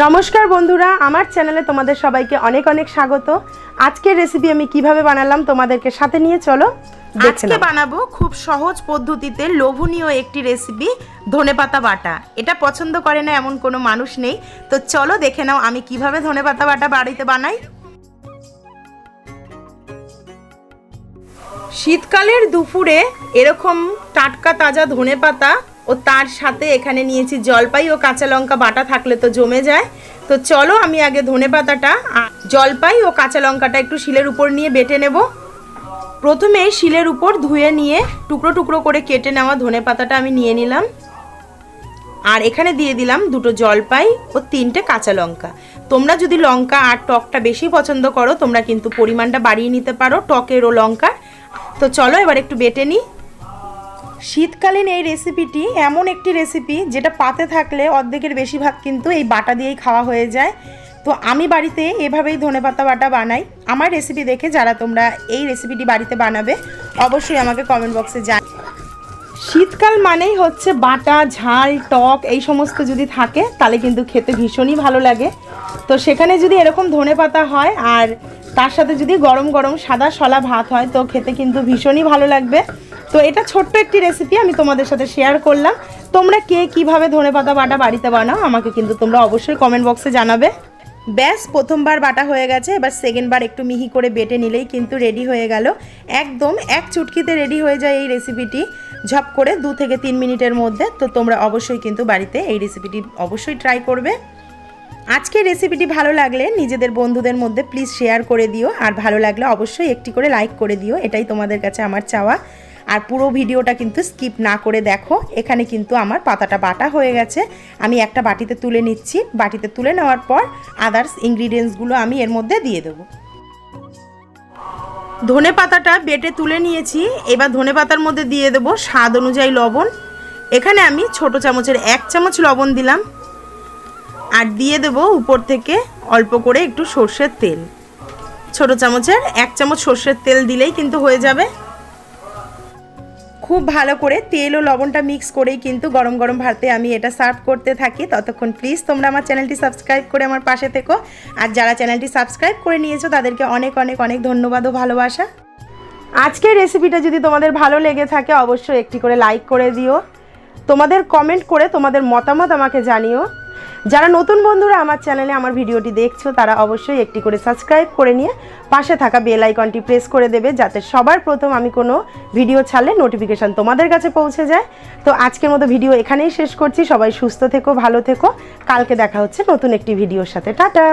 নমস্কার বন্ধুরা আমার চ্যানেলে তোমাদের সবাইকে অনেক অনেক স্বাগত। আজকের রেসিপি আমি কীভাবে বানালাম তোমাদেরকে সাথে নিয়ে চলো আজকে বানাবো খুব সহজ পদ্ধতিতে লোভনীয় একটি রেসিপি ধনেপাতা বাটা। এটা পছন্দ করে না এমন কোনো মানুষ নেই। তো চলো দেখে নাও আমি কীভাবে ধনেপাতা বাটা বাড়িতে বানাই। শীতকালের দুপুরে এরকম টাটকা তাজা ধনেপাতা ও তার সাথে এখানে নিয়েছি জলপাই ও কাঁচা লঙ্কা বাটা থাকলে তো জমে যায়। তো চলো আমি আগে ধনেপাতাটা আর জলপাই ও কাঁচা লঙ্কাটা একটু শিলের উপর নিয়ে বেটে নেব। প্রথমে শিলের উপর ধুয়ে নিয়ে টুকরো টুকরো করে কেটে নেওয়া ধনে পাতাটা আমি নিয়ে নিলাম। আর এখানে দিয়ে দিলাম দুটো জলপাই ও তিনটে কাঁচা লঙ্কা। তোমরা যদি লঙ্কা আর টকটা বেশি পছন্দ করো, তোমরা কিন্তু পরিমাণটা বাড়িয়ে নিতে পারো টকের ও লঙ্কার তো চলো এবার একটু বেটে নিই। শীতকালীন এই রেসিপিটি এমন একটি রেসিপি যেটা পাতে থাকলে অর্ধেকের বেশি ভাগ কিন্তু এই বাটা দিয়েই খাওয়া হয়ে যায়। তো আমি বাড়িতে এভাবেই ধনেপাতা বাটা বানাই। আমার রেসিপি দেখে যারা তোমরা এই রেসিপিটি বাড়িতে বানাবে, অবশ্যই আমাকে কমেন্ট বক্সে জান শীতকাল মানেই হচ্ছে বাটা, ঝাল, টক এই সমস্ত যদি থাকে, তাহলে কিন্তু খেতে ভীষণই ভালো লাগে। তো সেখানে যদি এরকম ধনে পাতা হয়, আর তার সাথে যদি গরম গরম সাদা সলা ভাত হয়, তো খেতে কিন্তু ভীষণই ভালো লাগবে। তো এটা ছোট্ট একটি রেসিপি আমি তোমাদের সাথে শেয়ার করলাম। তোমরা কে কীভাবে ধনে পাতা বাটা বাড়িতে বানাও, আমাকে কিন্তু তোমরা অবশ্যই কমেন্ট বক্সে জানাবে। ব্যাস, প্রথমবার বাটা হয়ে গেছে, এবার সেকেন্ডবার একটু মিহি করে বেটে নিলেই কিন্তু রেডি হয়ে গেল। একদম এক চুটকিতে রেডি হয়ে যায় এই রেসিপিটি ঝপ করে দু থেকে তিন মিনিটের মধ্যে, তো তোমরা অবশ্যই কিন্তু বাড়িতে এই রেসিপিটি অবশ্যই ট্রাই করবে। আজকের রেসিপিটি ভালো লাগলে নিজেদের বন্ধুদের মধ্যে প্লিজ শেয়ার করে দিও, আর ভালো লাগলে অবশ্যই একটি করে লাইক করে দিও, এটাই তোমাদের কাছে আমার চাওয়া। আর পুরো ভিডিওটা কিন্তু স্কিপ না করে দেখো। এখানে কিন্তু আমার পাতাটা বাটা হয়ে গেছে। আমি একটা বাটিতে তুলে নিচ্ছি। বাটিতে তুলে নেওয়ার পর আদার্স ইনগ্রিডিয়েন্টসগুলো আমি এর মধ্যে দিয়ে দেবো। ধনে পাতাটা বেটে তুলে নিয়েছি। এবার ধনে পাতার মধ্যে দিয়ে দেবো স্বাদ অনুযায়ী লবণ। এখানে আমি ছোট চামচের এক চামচ লবণ দিলাম। আর দিয়ে দেব উপর থেকে অল্প করে একটু সর্ষের তেল। ছোট চামচের এক চামচ সর্ষের তেল দিলেই কিন্তু হয়ে যাবে। খুব ভালো করে তেল ও লবণটা মিক্স করেই কিন্তু গরম গরম ভাতে আমি এটা সার্ভ করতে থাকি। ততক্ষণ প্লিজ তোমরা আমার চ্যানেলটি সাবস্ক্রাইব করে আমার পাশে থেকো। আর যারা চ্যানেলটি সাবস্ক্রাইব করে নিয়েছো, তাদেরকে অনেক অনেক অনেক ধন্যবাদ ও ভালোবাসা। আজকের রেসিপিটা যদি তোমাদের ভালো লেগে থাকে, অবশ্যই একটি করে লাইক করে দিও। তোমাদের কমেন্ট করে তোমাদের মতামত আমাকে জানিও। যারা নতুন বন্ধুরা আমার চ্যানেলে আমার ভিডিওটি দেখছ, তারা অবশ্যই একটি করে সাবস্ক্রাইব করে নিয়ে পাশে থাকা বেল আইকনটি প্রেস করে দেবে, যাতে সবার প্রথম আমি কোনো ভিডিও ছাড়লে নোটিফিকেশান তোমাদের কাছে পৌঁছে যায়। তো আজকের মতো ভিডিও এখানেই শেষ করছি। সবাই সুস্থ থেকো, ভালো থেকো। কালকে দেখা হচ্ছে নতুন একটি ভিডিওর সাথে। টাটা!